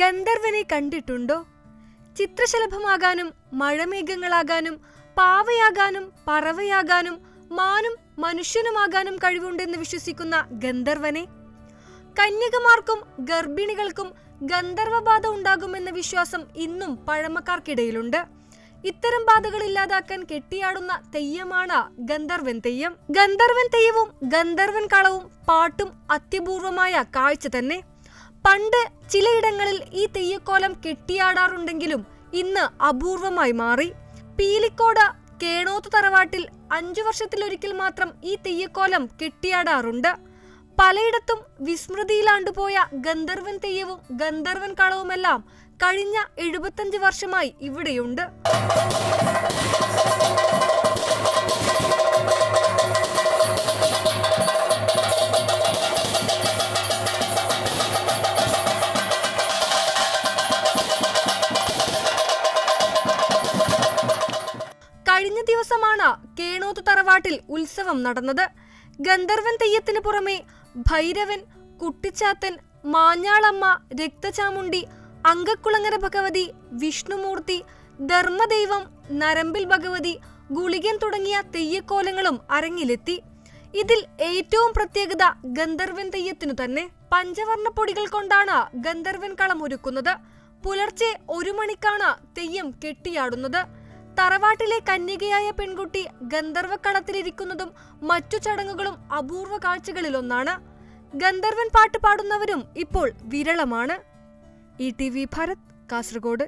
ഗന്ധർവനെ കണ്ടിട്ടുണ്ടോ? ചിത്രശലഭമാകാനും മഴമേഘങ്ങളാകാനും പാവയാകാനും പറവയാകാനും മാനും മനുഷ്യനുമാകാനും കഴിവുണ്ടെന്ന് വിശ്വസിക്കുന്ന ഗന്ധർവനെ കന്യകമാർക്കും ഗർഭിണികൾക്കും ഗന്ധർവബാധ ഉണ്ടാകുമെന്ന വിശ്വാസം ഇന്നും പഴമക്കാർക്കിടയിലുണ്ട്. ഇത്തരം ബാധകൾ ഇല്ലാതാക്കാൻ കെട്ടിയാടുന്ന തെയ്യമാണ് ഗന്ധർവൻ തെയ്യം. ഗന്ധർവൻ തെയ്യവും ഗന്ധർവൻ കളവും പാട്ടും അത്യപൂർവമായ കാഴ്ച തന്നെ. പണ്ട് ചിലയിടങ്ങളിൽ ഈ തെയ്യക്കോലം കെട്ടിയാടാറുണ്ടെങ്കിലും ഇന്ന് അപൂർവമായി മാറി. പീലിക്കോട് കേണോത്ത് തറവാട്ടിൽ അഞ്ചു വർഷത്തിലൊരിക്കൽ മാത്രം ഈ തെയ്യക്കോലം കെട്ടിയാടാറുണ്ട്. പലയിടത്തും വിസ്മൃതിയിലാണ്ടുപോയ ഗന്ധർവൻ തെയ്യവും ഗന്ധർവൻ കളവുമെല്ലാം കഴിഞ്ഞ എഴുപത്തഞ്ച് വർഷമായി ഇവിടെയുണ്ട്. കഴിഞ്ഞ ദിവസമാണ് കേണോത്ത് തറവാട്ടിൽ ഉത്സവം നടന്നത്. ഗന്ധർവൻ തെയ്യത്തിന് പുറമെ ഭൈരവൻ കുട്ടിച്ചാത്തൻ മാഞ്ഞാളമ്മ രക്തചാമുണ്ടി അങ്കക്കുളങ്ങര ഭഗവതി വിഷ്ണുമൂർത്തി ധർമ്മദൈവം നരമ്പിൽ ഭഗവതി ഗുളികൻ തുടങ്ങിയ തെയ്യക്കോലങ്ങളും അരങ്ങിലെത്തി. ഇതിൽ ഏറ്റവും പ്രത്യേകത ഗന്ധർവൻ തെയ്യത്തിനു തന്നെ. പഞ്ചവർണ പൊടികൾ കൊണ്ടാണ് ഗന്ധർവൻ കളം ഒരുക്കുന്നത്. പുലർച്ചെ ഒരു മണിക്കാണ് തെയ്യം കെട്ടിയാടുന്നത്. തറവാട്ടിലെ കന്യകയായ പെൺകുട്ടി ഗന്ധർവക്കളത്തിലിരിക്കുന്നതും മറ്റു ചടങ്ങുകളും അപൂർവ കാഴ്ചകളിലൊന്നാണ്. ഗന്ധർവൻ പാട്ട് പാടുന്നവരും ഇപ്പോൾ വിരളമാണ്. E T V Bharat Kasaragod.